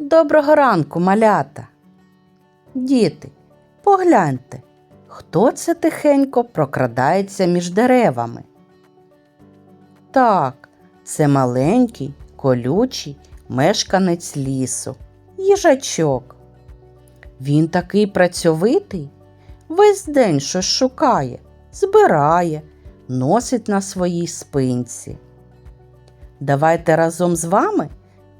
Доброго ранку, малята. Діти, погляньте, хто це тихенько прокрадається між деревами. Так, це маленький, колючий мешканець лісу, їжачок. Він такий працьовитий, весь день щось шукає, збирає, носить на своїй спинці. Давайте разом з вами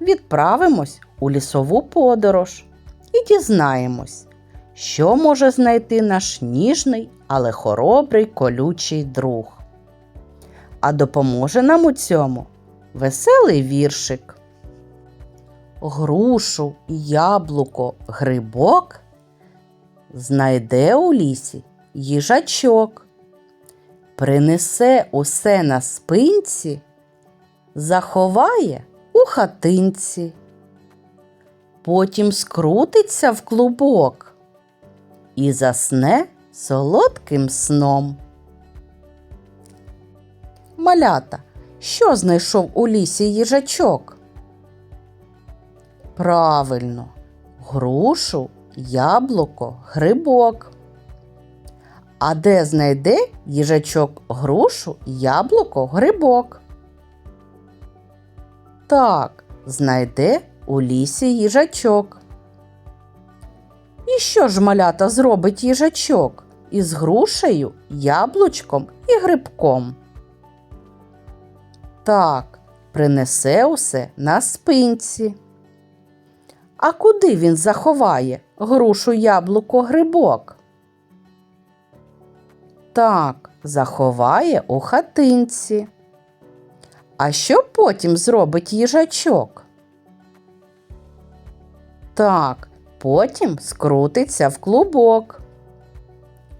відправимось у лісову подорож і дізнаємось, що може знайти наш ніжний, але хоробрий колючий друг. А допоможе нам у цьому веселий віршик. Грушу, яблуко, грибок знайде у лісі їжачок, принесе усе на спинці, заховає у хатинці, потім скрутиться в клубок і засне солодким сном. Малята, що знайшов у лісі їжачок? Правильно, грушу, яблуко, грибок. А де знайде їжачок грушу, яблуко, грибок? Так, знайде у лісі їжачок. І що ж малята зробить їжачок із грушею, яблучком і грибком? Так, принесе усе на спинці. А куди він заховає грушу, яблуко, грибок? Так, заховає у хатинці. А що потім зробить їжачок? Так, потім скрутиться в клубок.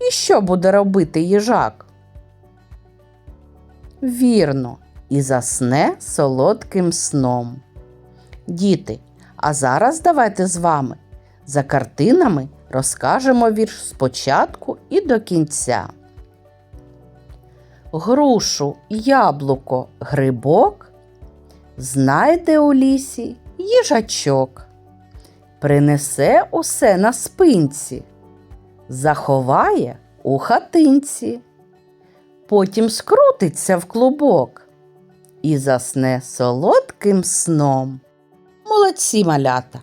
І що буде робити їжак? Вірно, і засне солодким сном. Діти, а зараз давайте з вами за картинами розкажемо вірш спочатку і до кінця. Грушу, яблуко, грибок знайде у лісі їжачок, принесе усе на спинці, заховає у хатинці, потім скрутиться в клубок і засне солодким сном. Молодці малята!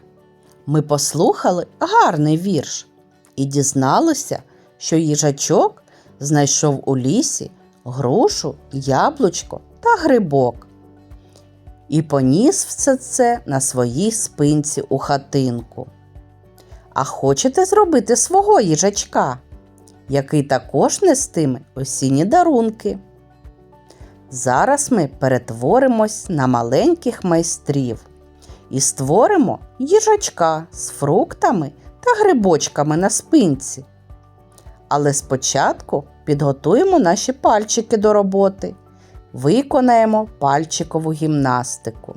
Ми послухали гарний вірш і дізналися, що їжачок знайшов у лісі грушу, яблучко та грибок. І поніс все це на своїй спинці у хатинку. А хочете зробити свого їжачка, який також нестиме осінні дарунки? Зараз ми перетворимось на маленьких майстрів і створимо їжачка з фруктами та грибочками на спинці. Але спочатку підготуємо наші пальчики до роботи, виконаємо пальчикову гімнастику.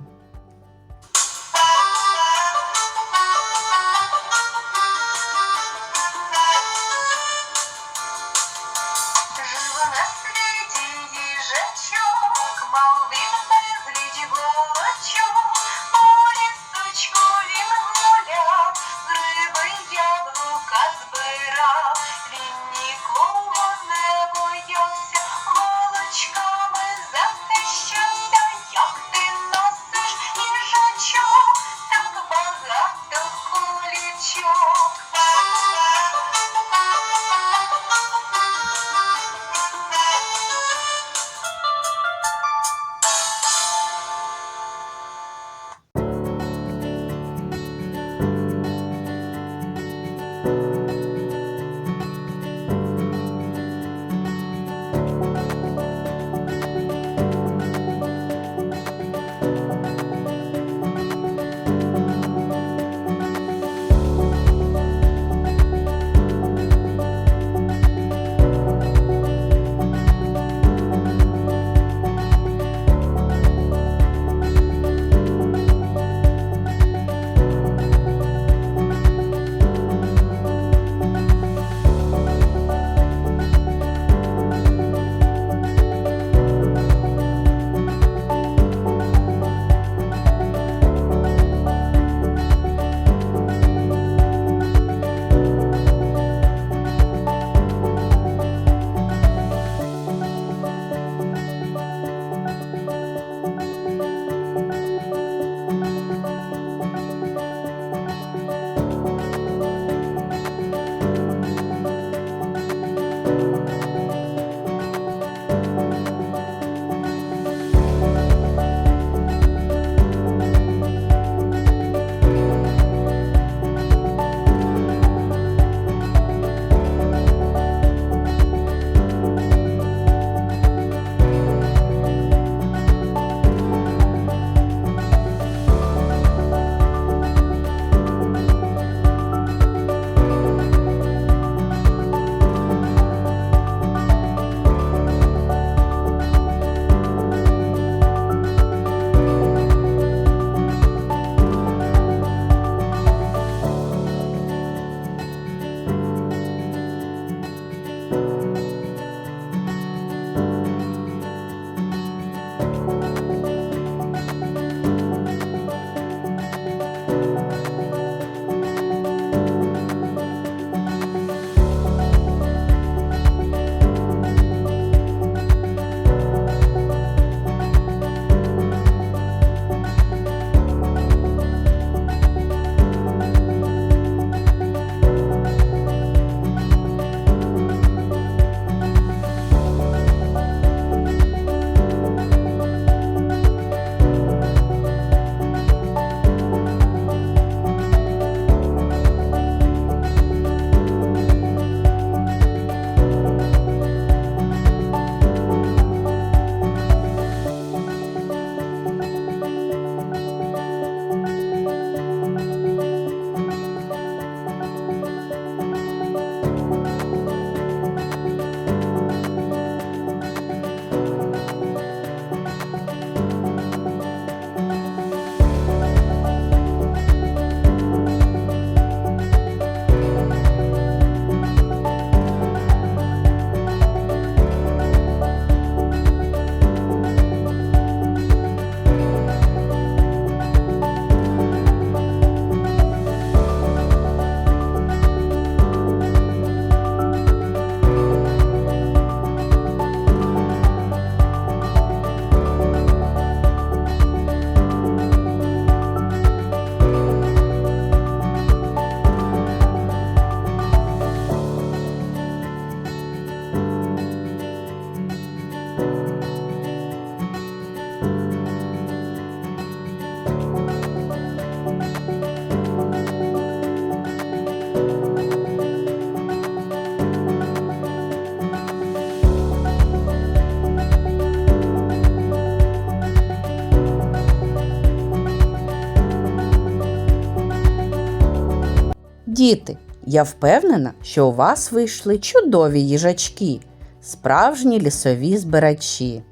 Діти, я впевнена, що у вас вийшли чудові їжачки, справжні лісові збирачі.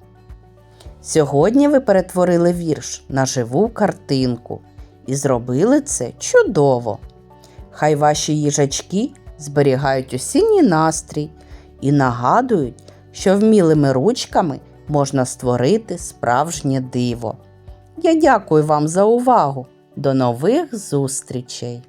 Сьогодні ви перетворили вірш на живу картинку і зробили це чудово. Хай ваші їжачки зберігають осінній настрій і нагадують, що вмілими ручками можна створити справжнє диво. Я дякую вам за увагу. До нових зустрічей!